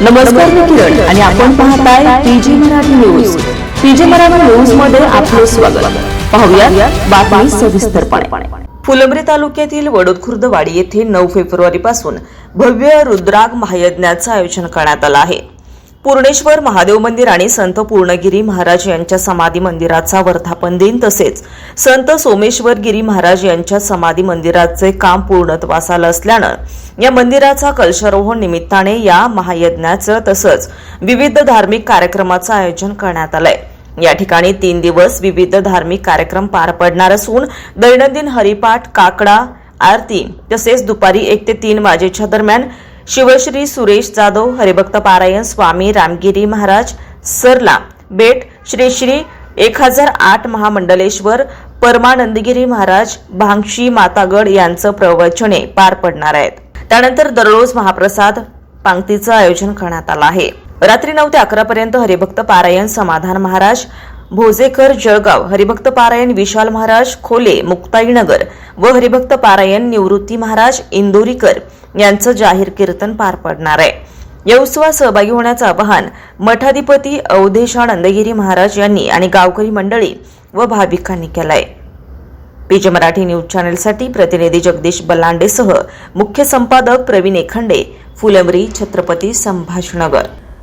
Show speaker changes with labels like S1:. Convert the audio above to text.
S1: नमस्कार मी किरण आणि आपण पाहताय PG Marathi news. PG Marathi न्यूजमध्ये आपले स्वागत. पाहूया बातमी सविस्तरपणे.
S2: फुलंब्री तालुक्यातील वडोदखुर्द वाडी येथे नऊ फेब्रुवारी पासून भव्य रुद्राग महायज्ञाचं आयोजन करण्यात आलं आहे. पूर्णेश्वर महादेव मंदिर आणि संत पूर्णगिरी महाराज यांच्या समाधी मंदिराचा वर्धापन दिन तसेच संत सोमेश्वर गिरी महाराज यांच्या समाधी मंदिराचे काम पूर्णत्वास आलं असल्यानं या मंदिराचा कलशारोहण निमित्ताने या महायज्ञाचं तसंच विविध धार्मिक कार्यक्रमाचं आयोजन करण्यात आलंय. या ठिकाणी तीन दिवस विविध धार्मिक कार्यक्रम पार पडणार असून दैनंदिन हरिपाठ काकडा आरती तसेच दुपारी एक ते तीन वाजेच्या दरम्यान शिवश्री सुरेश जाधव हरिभक्त पारायण स्वामी रामगिरी महाराज सरला बेट श्री श्री एक हजार आठ महामंडलेश्वर परमानंदगिरी महाराज भांगशी मातागड यांचं प्रवचने पार पडणार आहेत. त्यानंतर दररोज महाप्रसाद पांगतीचं आयोजन करण्यात आलं आहे. रात्री नऊ ते अकरा पर्यंत हरिभक्त पारायण समाधान महाराज भोजेकर जळगाव हरिभक्त पारायण विशाल महाराज खोले मुक्ताईनगर व हरिभक्त पारायण निवृत्ती महाराज इंदोरीकर यांचं जाहीर कीर्तन पार पडणार आहे. या उत्सवात सहभागी होण्याचं आवाहन मठाधिपती अवधेशानंदगिरी महाराज यांनी आणि गावकरी मंडळी व भाविकांनी केलंय. पीजे मराठी न्यूज चॅनेलसाठी प्रतिनिधी जगदीश बलांडेसह मुख्य संपादक प्रवीण एखंडे फुलंब्री छत्रपती संभाषणगर